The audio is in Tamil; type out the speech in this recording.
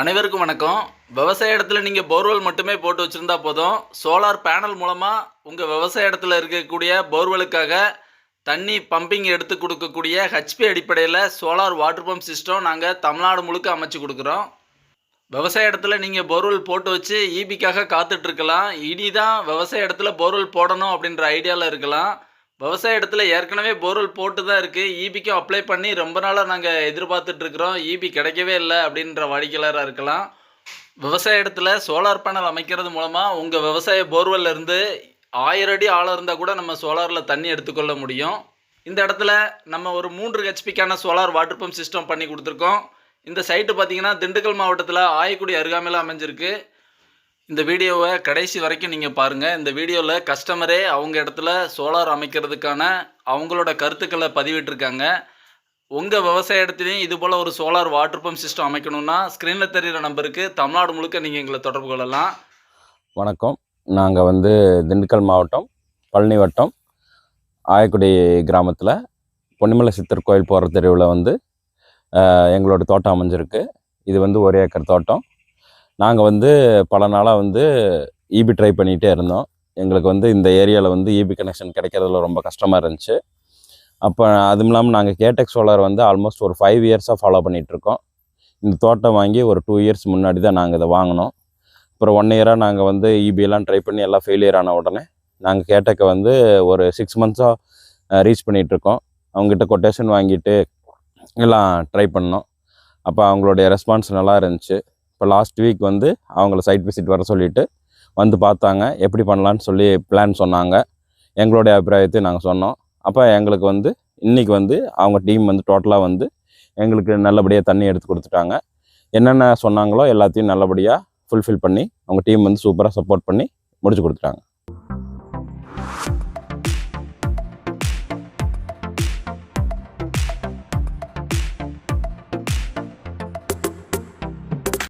அனைவருக்கும் வணக்கம். விவசாய இடத்துல நீங்கள் போர்வெல் மட்டுமே போட்டு வச்சுருந்தா போதும். சோலார் பேனல் மூலமாக உங்கள் விவசாய இடத்துல இருக்கக்கூடிய போர்வெலுக்காக தண்ணி பம்பிங் எடுத்து கொடுக்கக்கூடிய ஹெச்பி அடிப்படையில் சோலார் வாட்டர் பம்ப் சிஸ்டம் நாங்கள் தமிழ்நாடு முழுக்க அமைச்சு கொடுக்குறோம். விவசாய இடத்துல நீங்கள் போர்வெல் போட்டு வச்சு ஈபிக்காக காத்துட்ருக்கலாம் இனி தான் விவசாய இடத்துல போர்வெல் போடணும் அப்படின்ற ஐடியாவில் இருக்கலாம். விவசாய இடத்துல ஏற்கனவே போர்வெல் போட்டு தான் இருக்குது ஈபிக்கும் அப்ளை பண்ணி ரொம்ப நாளாக நாங்கள் எதிர்பார்த்துட்ருக்குறோம் ஈபி கிடைக்கவே இல்லை அப்படின்ற வாடிக்கையாளராக இருக்கலாம். விவசாய இடத்துல சோலார் பேனல் அமைக்கிறது மூலமாக உங்கள் விவசாய போர்வெல்ல இருந்து ஆயிரம் அடி ஆழம் இருந்தால் கூட நம்ம சோலாரில் தண்ணி எடுத்துக்கொள்ள முடியும். இந்த இடத்துல நம்ம ஒரு மூன்று ஹெச்பிக்கான சோலார் வாட்டர் பம்ப் சிஸ்டம் பண்ணி கொடுத்துருக்கோம். இந்த சைட்டு பார்த்தீங்கன்னா திண்டுக்கல் மாவட்டத்தில் ஆயக்குடி அருகாமையில் அமைஞ்சிருக்கு. இந்த வீடியோவை கடைசி வரைக்கும் நீங்கள் பாருங்கள் இந்த வீடியோவில் கஸ்டமரே அவங்க இடத்துல சோலார் அமைக்கிறதுக்கான அவங்களோட கருத்துக்களை பதிவிட்டிருக்காங்க. உங்கள் விவசாய இடத்துலையும் இது போல் ஒரு சோலார் வாட்டர் பம்ப் சிஸ்டம் அமைக்கணும்னா ஸ்க்ரீனில் தெரிகிற நம்பருக்கு தமிழ்நாடு முழுக்க நீங்கள் எங்களை தொடர்பு கொள்ளலாம். வணக்கம். நாங்கள் வந்து திண்டுக்கல் மாவட்டம் பழனி வட்டம் ஆயக்குடி கிராமத்தில் பொன்னிமலை சித்தர் கோயில் போகிற தெருவில் வந்து எங்களோட தோட்டம் அமைஞ்சிருக்கு. இது வந்து ஒரு ஏக்கர் தோட்டம். நாங்கள் வந்து பல நாளாக வந்து இபி ட்ரை பண்ணிகிட்டே இருந்தோம். எங்களுக்கு வந்து இந்த ஏரியாவில் வந்து இபி கனெக்ஷன் கிடைக்கிறதுல ரொம்ப கஷ்டமாக இருந்துச்சு. அப்போ அதுவும் இல்லாமல் நாங்கள் கேடெக் சோலார் வந்து ஆல்மோஸ்ட் ஒரு ஃபைவ் இயர்ஸாக ஃபாலோ பண்ணிகிட்ருக்கோம் இந்த தோட்டம் வாங்கி ஒரு டூ இயர்ஸ் முன்னாடி தான் நாங்கள் இதை வாங்கினோம். அப்புறம் ஒன் இயராக நாங்கள் வந்து ஈபியெல்லாம் ட்ரை பண்ணி எல்லாம் ஃபெயிலியர் ஆன உடனே நாங்கள் கேட்டக்க வந்து ஒரு சிக்ஸ் மந்த்ஸாக ரீச் பண்ணிகிட்ருக்கோம் அவங்ககிட்ட கொட்டேஷன் வாங்கிட்டு எல்லாம் ட்ரை பண்ணோம். அப்போ அவங்களுடைய ரெஸ்பான்ஸ் நல்லா இருந்துச்சு. இப்போ லாஸ்ட் வீக் வந்து அவங்கள சைட் விசிட் வர சொல்லிவிட்டு வந்து பார்த்தாங்க. எப்படி பண்ணலான்னு சொல்லி பிளான் சொன்னாங்க. எங்களுடைய அபிப்பிராயத்தை நாங்கள் சொன்னோம். அப்போ எங்களுக்கு வந்து இன்றைக்கி வந்து அவங்க டீம் வந்து டோட்டலாக வந்து எங்களுக்கு நல்லபடியாக தண்ணி எடுத்து கொடுத்துட்டாங்க. என்னென்ன சொன்னாங்களோ எல்லாத்தையும் நல்லபடியாக ஃபுல்ஃபில் பண்ணி அவங்க டீம் வந்து சூப்பராக சப்போர்ட் பண்ணி முடிச்சு கொடுத்துட்டாங்க.